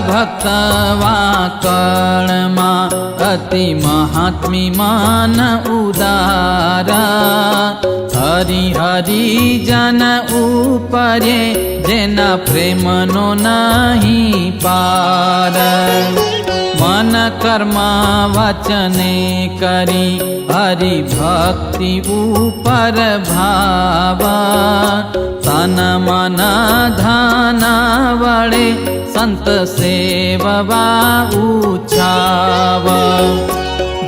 भक्तवा कर्णमा अति महात्मी उदार। हरि हरि जन उपरेना प्रेम नो नहि पार। कर्म वचने करी हरि भक्ति ऊपर भावा। तन मन धन संत सेववा उछावा।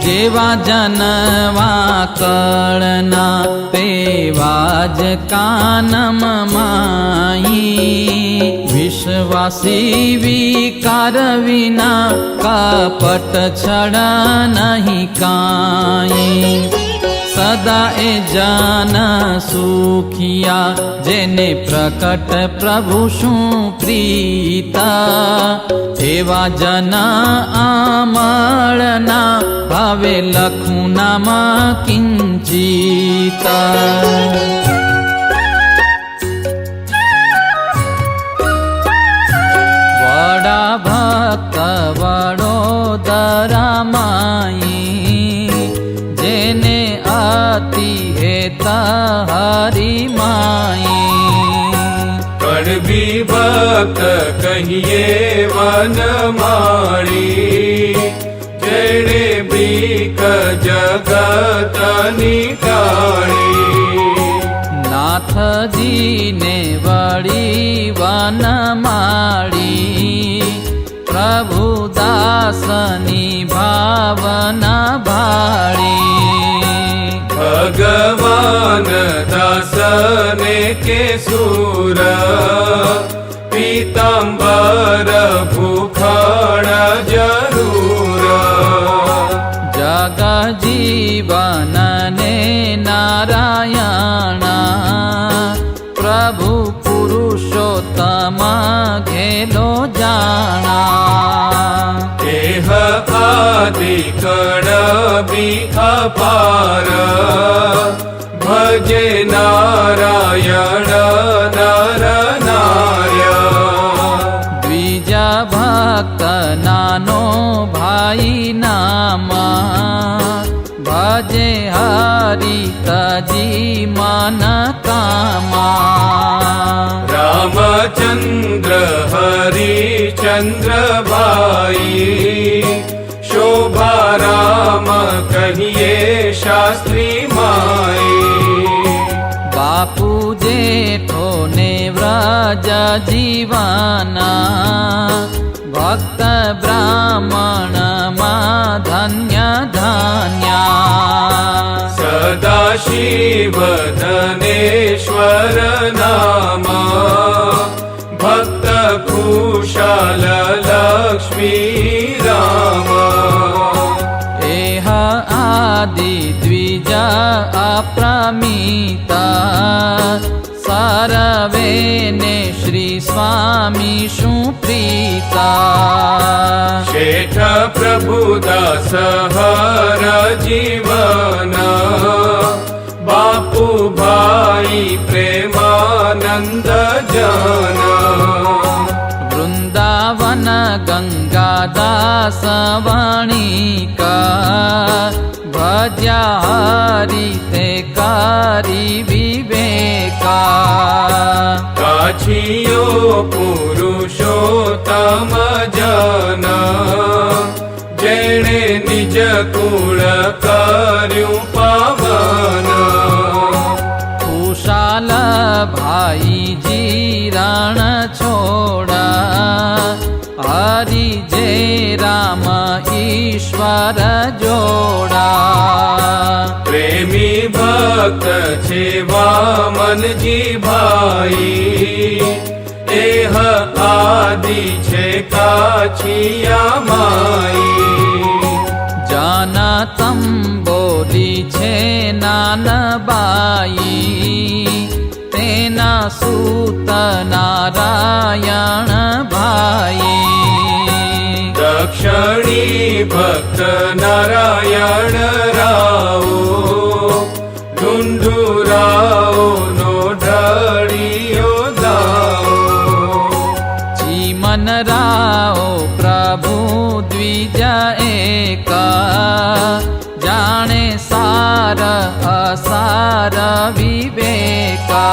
जेवा जनवा कळना तेवाज कानम माई। વિશ્વાસી વિકાર વિના કપટ છડા નહીં કાંઈ. સદા એ જાન સુખિયા, જેને પ્રકટ પ્રભુ શું પ્રીતા. એવા જના આમળના ભાવે લખું નામ કિંચિતા. यशोदरामायी जेने आती है तारी माई कड़वी भक्त कहिए वन मारी जेने बीक जगत निकाली નાથજીને વળી વન માળી प्रभुदानी भावना भारी। भगवान भगवसने केसुर पीतम्बरभु भ जूर जग जीवन नारायण प्रभु पुरुषोत्तम घेलो जाना। विकणबि अपार। भजे नारायण नर नार्य द्विजा भक्त नानो भक्तनानो नामा। भजे हरि तजिमानकामा राचन्द्र हरि चन्द्र भाई। राम कहिए शास्त्री माए बापू जेठो ने व्रज जीवाना भक्त ब्राह्मण मा धन्य धन्या। सदा सदाशिवदनेश्वर नाम भक्त कूशल लक्ष्मी आदिद्विजा अप्रमिता। सरवेणे श्री स्वामी शुप्रिता शेष प्रभु जीवन। बापू भाई प्रेमानन्द जन। वृन्दावन गङ्गा दासवाणिका ભાઈ તે કરી વિવેકા કાછીયો પુરુષોત્તમ જન જેણે નિજ કુળ કર્યું પવન કુશાલ ભાઈ જીરણ છોડા હરિ જે રામ ઈશ્વર જોડા પ્રેમી ભક્ત છે વામનજી ભાઈ એહ આદિ છે કાછિયા માઈ જાન તંબોલી છે નાનબાઈ તેના સૂત નારાયણ ભાઈ રક્ષણી ભક્ત નારાયણ રાઓ ઢુંઢુરાઓ નો ઢળિયો દાઓ ચીમન રાઓ પ્રભુ દ્વિજ એકા सार असार विवेका।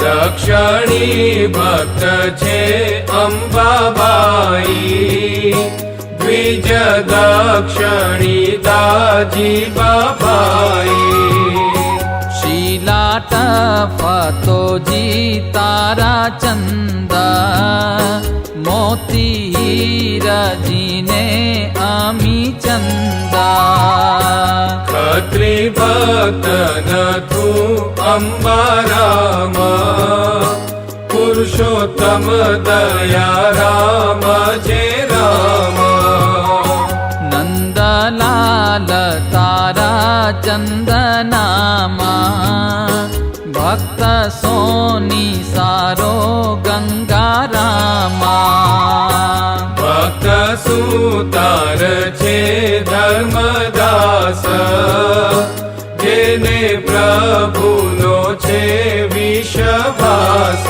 दक्षिणी भक्त छे अम्बाबाई। द्विज दक्षिणी दाजी बाबाई। पतो जी तारा चन्दा मोती चन्द मोतीर जिने अमि चन्दत्रि अम्ब राम। पुरुषोत्तम दया राम जे राम। नन्दलाल तारा चन्दनामा भक्त सोनि सारो गङ्गारामा भक्त ोारो गङ्गार भक्सुरो चे विषवास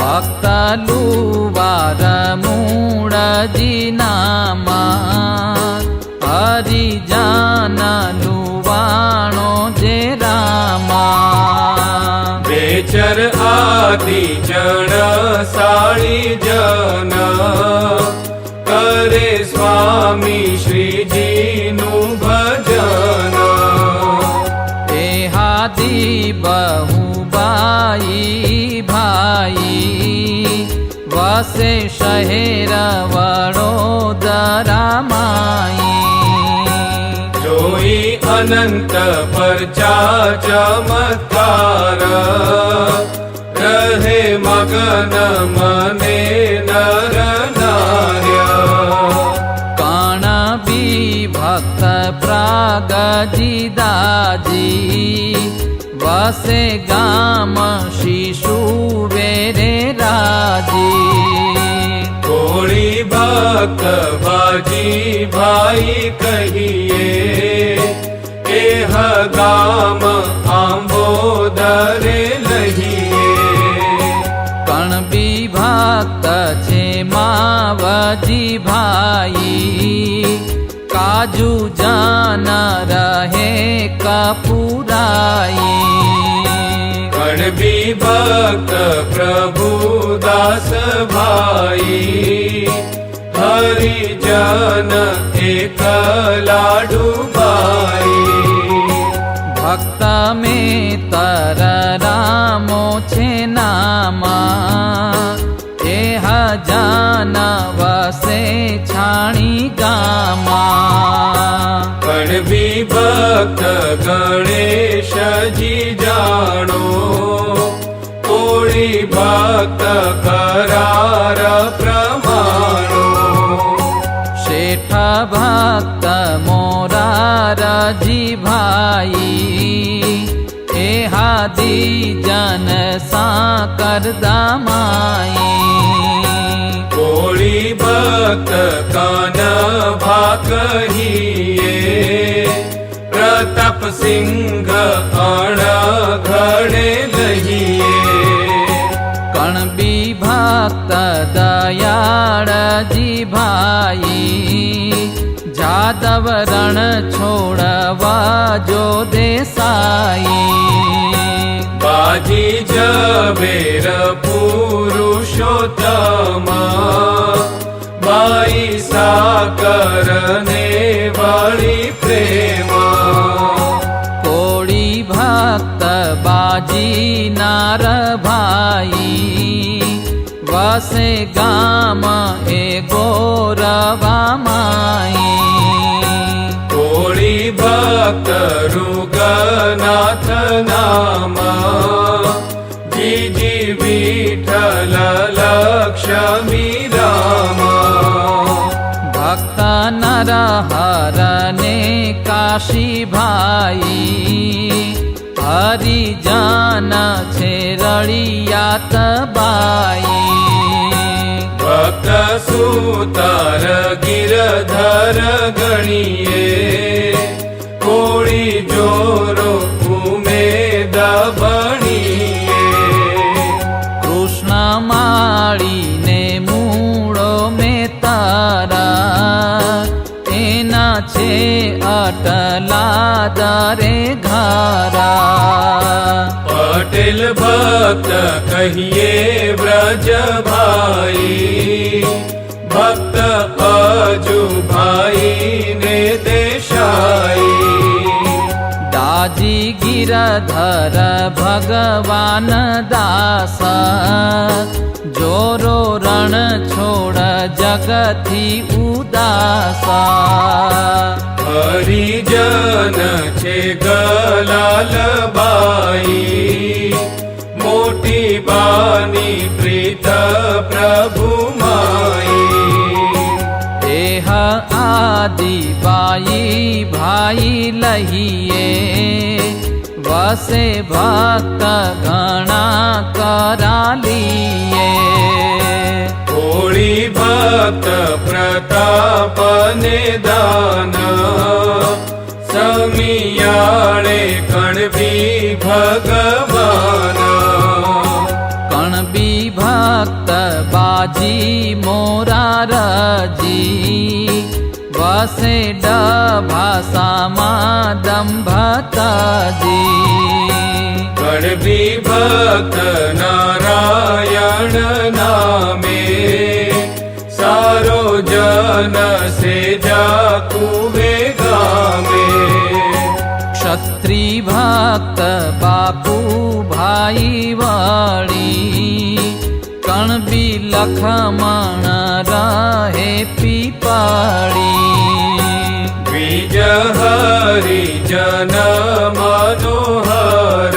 भक् लुवार मूढदिनामा परि जन બેચર આદિ જણ સાળી જન. કરે સ્વામી શ્રીજીનું ભજન. દેહાદી બહુબાઈ ભાઈ. વસે શહેર વડોદરામાઈ જોઈ અનંત પરચા ચમત્કાર રહે મગન મને નર નાર્ય. કણ બી ભક્ત પ્રાગજી દાજી. વસે ગામ શિશુ વેરે રાજી. કોળી ભક્ત બાજી ભાઈ કહીએ. गाम आम्बोदरे लहिए कण हि छे मावजी भाई काजू जान रहे कापुरा कण विभक्त प्रभु दास भाई हरि जन एक लाडू ભક્ત તારા રામો છે નામા. એ હજાના વાસે છાણી ગામા. ગણબી ભક્ત ગણેશજી જાણો કોળી ભક્ત કરાર પ્રમાણો. શેઠા ભક્ત राजी भाई एहादी जन सा जनसा कर् कोड़ी भक्त कान भि प्रताप सिंह आर भक्त दयाड़ जी भाई જાદવ રણ છોડવા જો દેસાઈ બાજી જબેર પુરુષોત્તમ બાઈ સાકર ને વાળી પ્રેમ. કોળી ભક્ત બાજી નાર ભાઈ વસે ગામ એ ગોરવામાઈ કોળી ભક્ત રુગનાથ નામ જીજી વિઠલ લક્ષ્મી રામ ભક્ત નર હરને કાશી ભાઈ હરિજન છે રળિયાત બાઈ ભક્ત સુતાર ગિરધર ગણીએ કોળી જોરો ઉમેદ બણીએ કૃષ્ણ માળીને મૂળો મેં તારા. એના છે અટલા દરે ઘારા. પટેલ ભક્ત કહીએ વ્રજ ભાઈ ભક્ત અજુ દાજી ગિરધર ભગવાન દાસ જોરો રણ છોડ જગથી ઉદાસ હરિજન છે ગલાલબાઈ મોટી બાની પ્રીત પ્રભુ માઈ એહ આદિબાઈ ભાઈ લહીએ भक्त गणा करलि होळी भक्त प्रताप निदान समियाळे कणबी भगवान। कणबी भक्त बाजी मोराजी े दाषा मा दम् भी कणवि नारायण नामे सारो जन से जे गा मे क्षत्रि भक्त बापू भाई वाणी कणवि लख राहे पाणि विजहरि जन मनोहर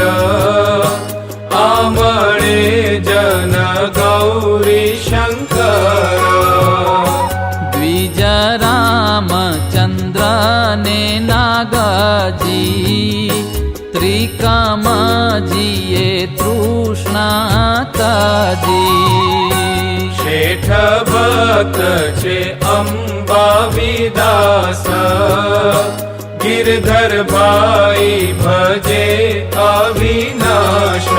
आमणे जन गौरी शङ्कर। द्विज रामचन्द्रने नागजी त्रिकामजिये तृष्णाताजी। शेठ भक्त शे વિદાસ ગિરધર ભાઈ ભજે અવિનાશ.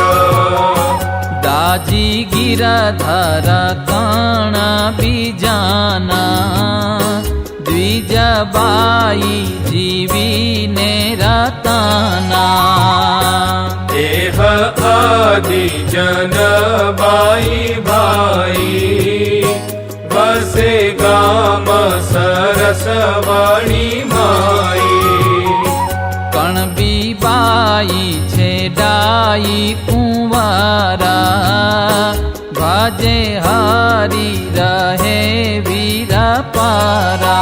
દાજી ગિરધર કણ બીજાના દ્વિજબાઈ જીવીને રતાના. દેહ આદિ જન બાઈ ભાઈ વસે सरसवाणी मा कणी बाई जे दाई पुरा भाजे हरिहे वीरा पारा।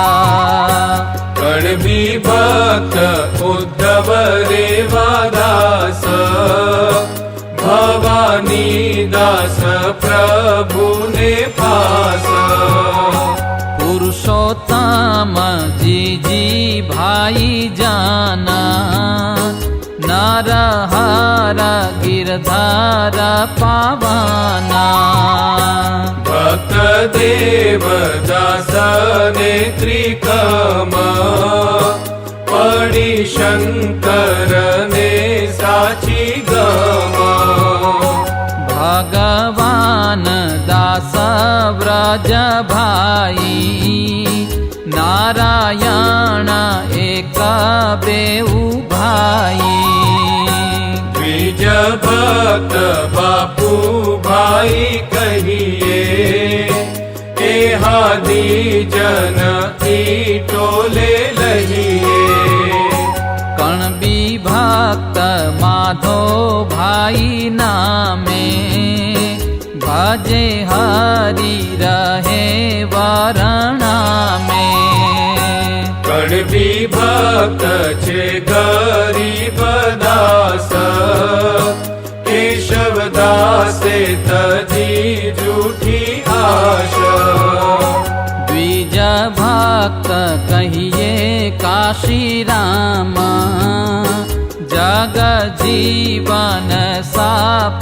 कणवि दास भवाी दास प्रभु ने पास। पुरुषोत्तम जी जी भाई जाना। जिजी भाना पावाना। भक्त देव धारा पनेत्र पणि शङ्कर ભાઈ નારાયણ એક ઉભાઈ ભાઈ બીજ ભક્ત બાપુ ભાઈ કહીએ એ હાદી જન ટોલે લહીએ કણબી ભક્ત માધો ભાઈ નામે बाजे हारी जे हरिहे वाराणा मे। भक्त छे गरीब दास। केशवदासे तजी झूठी आशा। आश भक्त कहिए काशी रामा। जग जीवन सा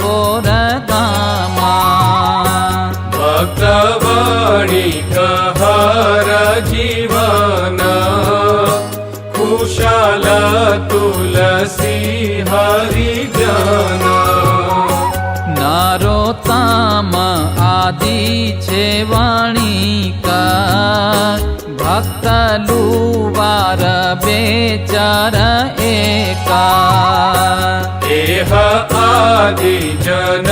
पोरदामा भक्तवाणी कहर जीवन कुशल तुलसी हरि ज्ञान नारोताम आदि छे वाणी का भक्त लुवारा चार एका। देह आदि जन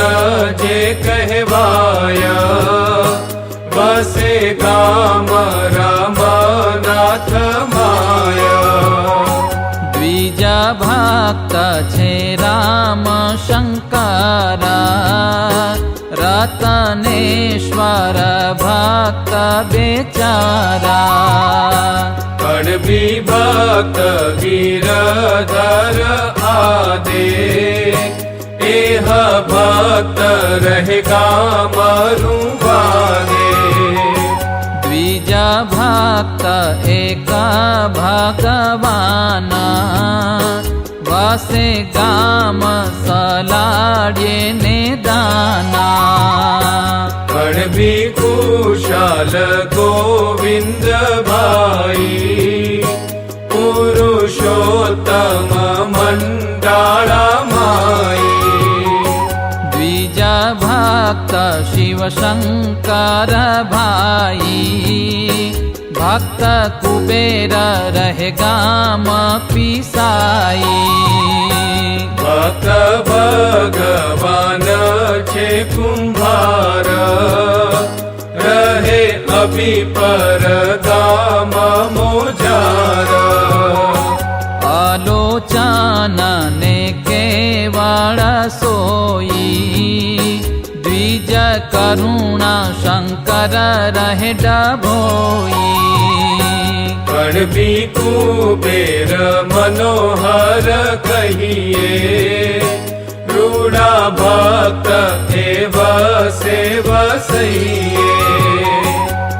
जे कहवाया बसे काम राम माया। द्विजा भक्त छे राम शङ्करतनेश्वर भक्त बेचारा। विभक्त गिरधर आदे। एह भक्त रहे भूबादे बिजा भक्त एका भगवाना। काम सलाडे निर्णी कोशाल गोविन्द भा पुरुषोत्तम मण्डार भाय बीजा भक्त शिव शङ्कर भाई भक्त कुबेर रहे गाम पिसाई। भक्त भगवान छे कुम्भार। रहे अपि पर मो ज आलोचन सोई। દ્વિજ કરુણા શંકર રહે ડભોઈ કણબી કુબેર મનોહર કહીએ રૂડા ભક્ત એવ સેવ સહીએ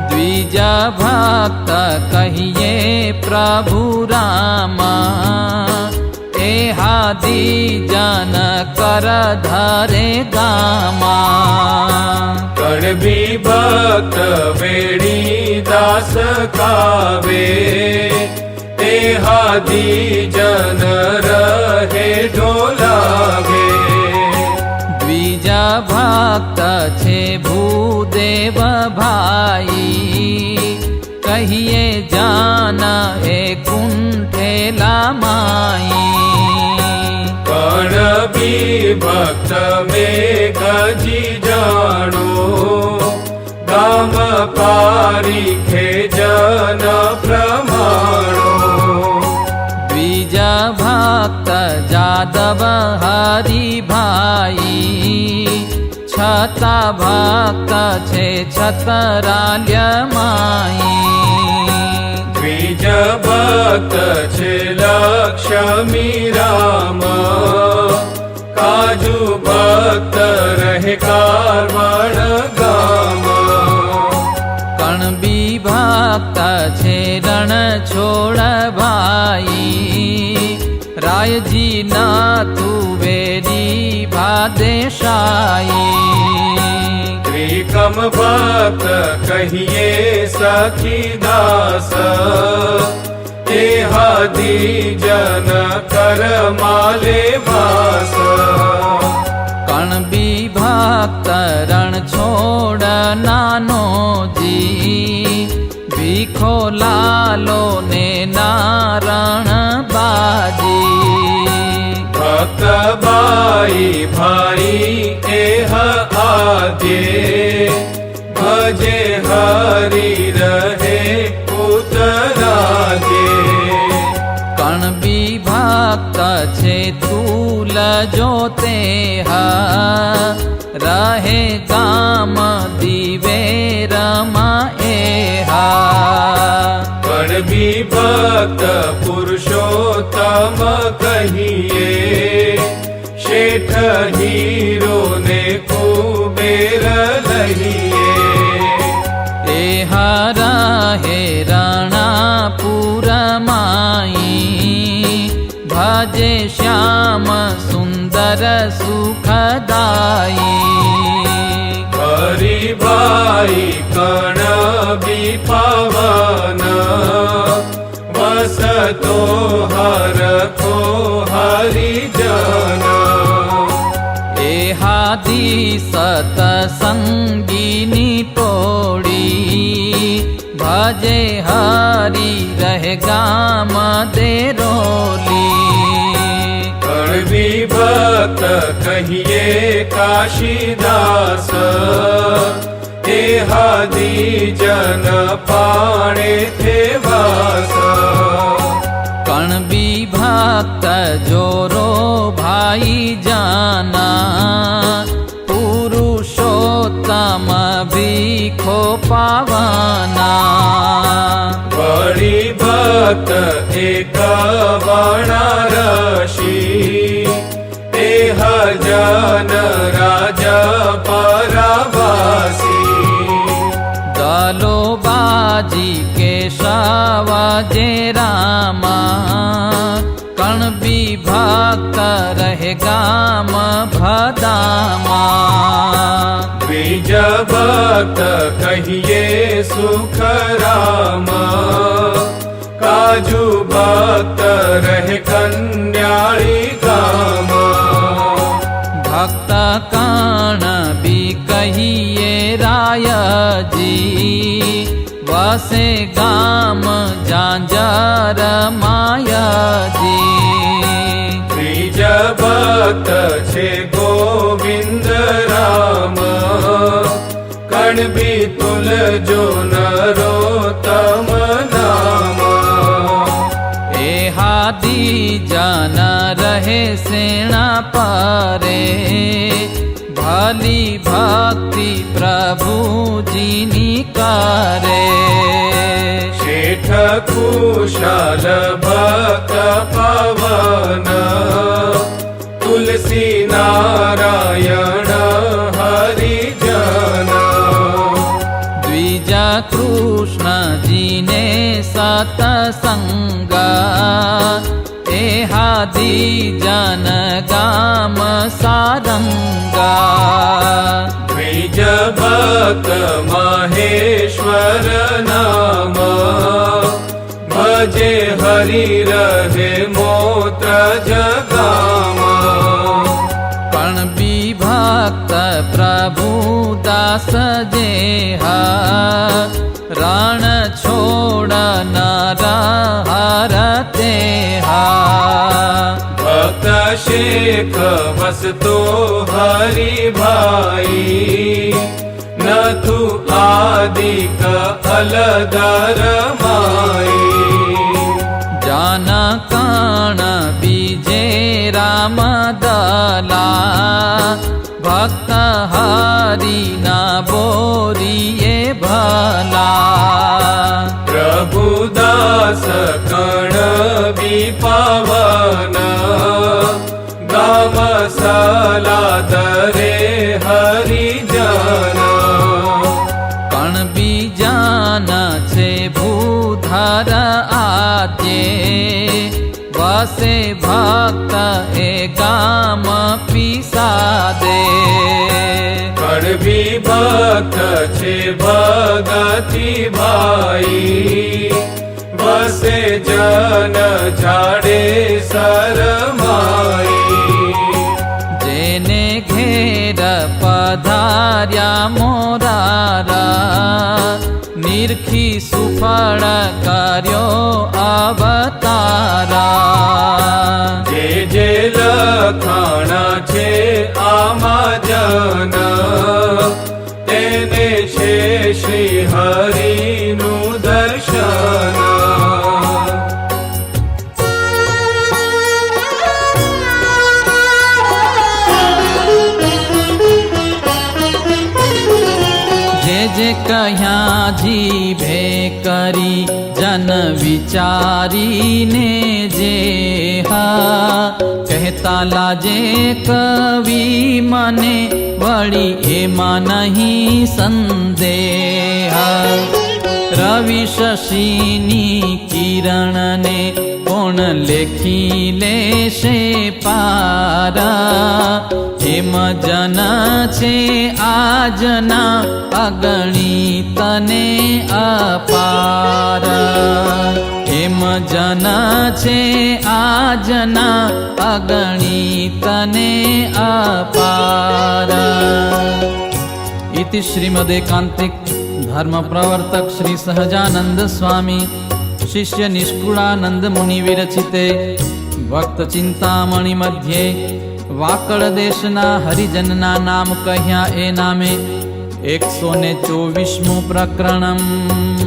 દ્વિજ ભક્ત કહીએ પ્રભુ રામ હાદી જન કર ધરે ગામા પણ બી ભક્ત વેડી દાસ કાવે તે હાદી જન રહે ઢોલાવે દ્વિજ ભક્ત છે ભૂદેવ ભાઈ કહિએ જાન એ કુંઠેલા માઈ कभी भक्त में कजी भक्तमे गजि जनोरि जन प्रमाणो। बीज भक्त जादव हरि भाई। छता भक्त छे छतराल्य माई। बीज भक्त छे लक्ष्मी मीरा काजू भक्त रहे कारवाण गामा। कण बि भक्त छे रण छोड़ भाई। राय जी ना तू वेरी भादेशाई रायजीना भक्त कहिए सखी दास। હાદી જન કર માલે વાસ કણબી ભક્ત રણ છોડ નાનો જી ભીખો લાલો ને નારણ બાજી ભક્ત બાઈ ભાઈ એહ આદ્યે ભજે હરી ભક્ત છે તુલ જોતે હા રહે ગામ દિવે રમા એ હા પણ બી ભક્ત પુરુષોત્તમ કહીએ શેઠ હીરો ભજે શ્યામ સુંદર સુખદાઈ હરી ભાઈ કણ બી પવન વસતો હર કો હરી જન એ હાદી સતસંગીની ટોળી ભક્ત કહીએ કાશીદાસ હે હાદી જન પાણે થે વાસ કણ વિભક્ત જોરો ભાઈ જાના પુરુષોત્તમ ભીખો પાવના વળી ભક્ત કેશવ જે રામા કણ વિભક્ત રહે ગામ ભદામા બીજ ભક્ત કહીએ સુખ રામ કાજુ ભક્ત રહે કન્યાળી ગામ ભક્ત કણ બી કહીએ રાયજી વસે ગામ જાંજર માયાજી. ત્રીજ ભક્ત છે ગોવિંદ રામ. કણ બી તુલજો નરો તમ નામ. એ હાદી જાન રહે સેણા પરે. लि भक्ति प्रभु जिनि शेठ कुशल कुशलभक पवन तुलसी नारायण हरिजन। द्विजा कृष्ण जिने सतसङ्ग देहादि जनगाम गाम सादङ्गा महेश्वर नाम भजे हरि र जगाम पण विभक्त प्रभु दास जेहा प्रभुता छोड़ नारा हरते शेख वसतो हरि भाई। न तु आदिक अलदर आदिर भा जानीजे राम भक्ता हारिना भोरि भला। प्रभु दास कर्णवि पर आद्ये वसे भक्त एकामपि सादे कडवी भक्त छे भगति भाई। वसे जन झाडे सरमाई जेने घेर पधार्या मोारा निर्खी નિરખી સુફળ કર્યો અવતારા. જે જે લખાણા છે વિચારીને જે હા કહેતા લાજે કવિ મને વળી એમાં નહીં સંદેહ. રવિ શશીની કિરણને કોણ લેખી લેશે પારા? એમ જન છે આજના અગણિતને અપાર. જેમ જના છે આ જના અગણિતને અપાર? ઇતિ શ્રીમદે કાંતિક ધર્મ પ્રવર્તક શ્રી સહજાનંદ સ્વામી, શિષ્ય નિષ્કુળાનંદ મુનિ વિરચિતે, ભક્ત ચિંતામણી મધ્યે વાકડ દેશના હરિજનના નામ કહ્યા એ નામે, એકસો ને ચોવીસમું પ્રકરણમ.